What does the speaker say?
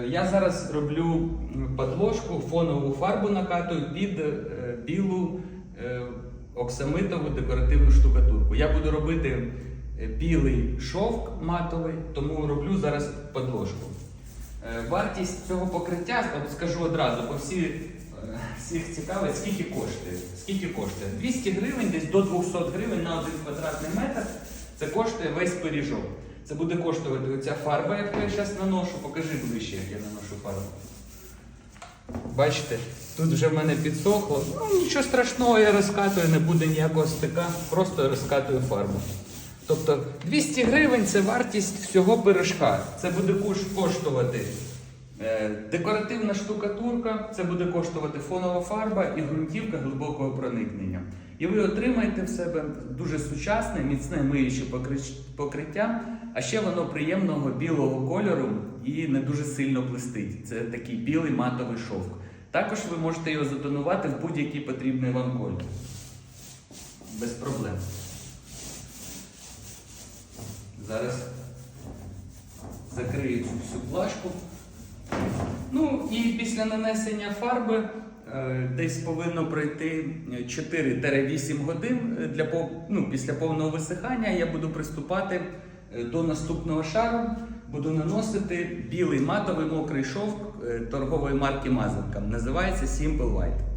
Я зараз роблю подложку, фонову фарбу накатую під е, білу е, оксамитову декоративну штукатурку. Я буду робити е, білий шовк матовий, тому роблю зараз подложку. Вартість цього покриття, скажу одразу, бо всі, всіх цікавить, скільки коштує. Скільки коштує? 200 гривень, десь до 200 гривень на один квадратний метр. Це коштує весь пиріжок. Це буде коштувати оця фарба, яку я зараз наношу. Покажи ближче, як я наношу фарбу. Бачите, тут вже в мене підсохло. Ну, нічого страшного, я розкатую, не буде ніякого стика, просто розкатую фарбу. Тобто 200 гривень це вартість всього пирожка. Це буде коштувати декоративна штукатурка, це буде коштувати фонова фарба і ґрунтівка глибокого проникнення. І ви отримаєте в себе дуже сучасне, міцне миюче покриття, а ще воно приємного білого кольору і не дуже сильно блистить. Це такий білий матовий шовк. Також ви можете його затонувати в будь-який потрібний вам колір. Без проблем. Зараз закрию цю всю плашку. Ну і після нанесення фарби е, десь повинно пройти 4-8 годин е, для ну, після повного висихання. Я буду приступати е, до наступного шару. Буду наносити білий матовий мокрий шовк е, торгової марки Мазанка. Називається Simple White.